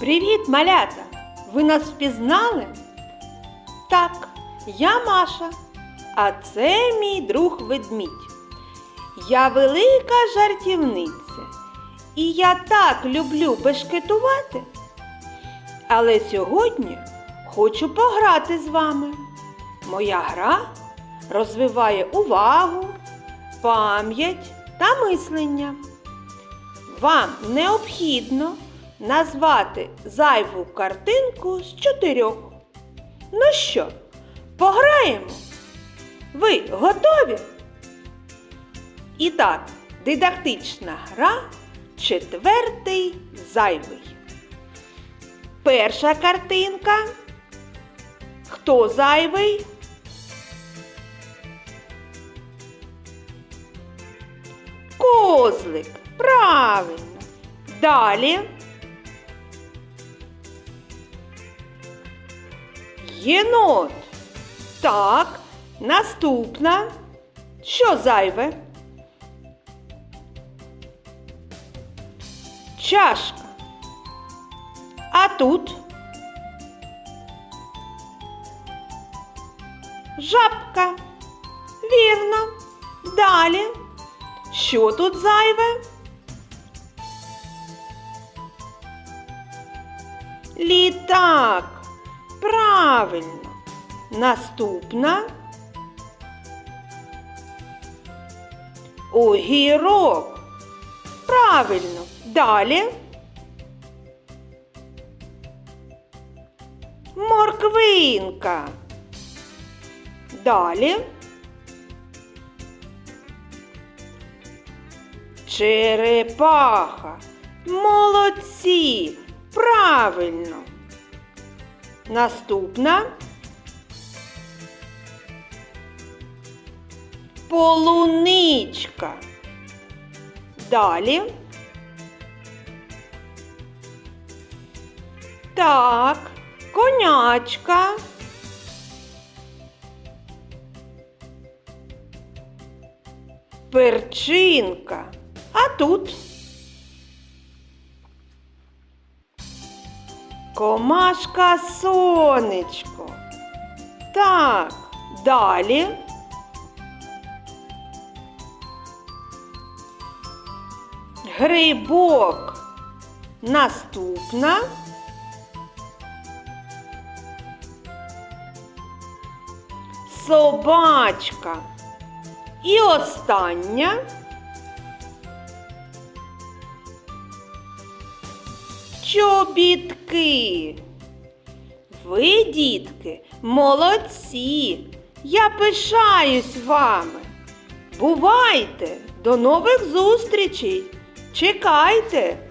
Привіт, малята! Ви нас впізнали? Так, я Маша, а це мій друг ведмідь. Я велика жартівниця, і я так люблю бешкетувати. Але сьогодні хочу пограти з вами. Моя гра розвиває увагу, пам'ять та мислення. Вам необхідно назвати зайву картинку з чотирьох. Ну що, пограємо? Ви готові? І так, дидактична гра четвертий зайвий. Перша картинка. Хто зайвий? Козлик. Правильно. Далі. Єнот. Так, наступна. Що зайве? Чашка. А тут жабка. Вірно. Далі. Що тут зайве? Літак. Правильно. Наступна. Огірок. Правильно. Далі. Морквинка. Далі. Черепаха. Молодці. Правильно. Наступна. Полуничка. Далі. Так, конячка. Перчинка. А тут комашка сонечко. Так, далі. Грибок. Наступна. Собачка. І остання. Чобітки. Ви, дітки, молодці. Я пишаюсь вами. Бувайте! До нових зустрічей! Чекайте!